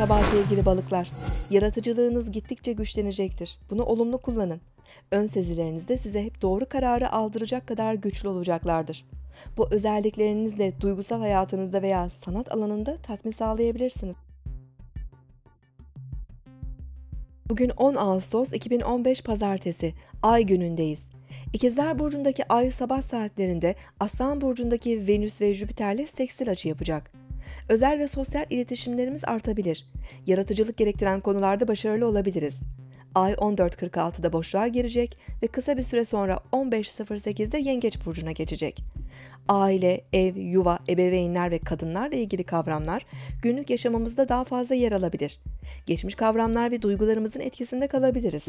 Merhaba sevgili balıklar. Yaratıcılığınız gittikçe güçlenecektir. Bunu olumlu kullanın. Ön sezileriniz de size hep doğru kararı aldıracak kadar güçlü olacaklardır. Bu özelliklerinizle duygusal hayatınızda veya sanat alanında tatmin sağlayabilirsiniz. Bugün 10 Ağustos 2015 Pazartesi, Ay günündeyiz. İkizler Burcu'ndaki Ay sabah saatlerinde Aslan Burcu'ndaki Venüs ve Jüpiter'le sekstil açı yapacak. Özel ve sosyal iletişimlerimiz artabilir. Yaratıcılık gerektiren konularda başarılı olabiliriz. Ay 14.46'da boşluğa girecek ve kısa bir süre sonra 15.08'de Yengeç Burcu'na geçecek. Aile, ev, yuva, ebeveynler ve kadınlarla ilgili kavramlar günlük yaşamımızda daha fazla yer alabilir. Geçmiş kavramlar ve duygularımızın etkisinde kalabiliriz.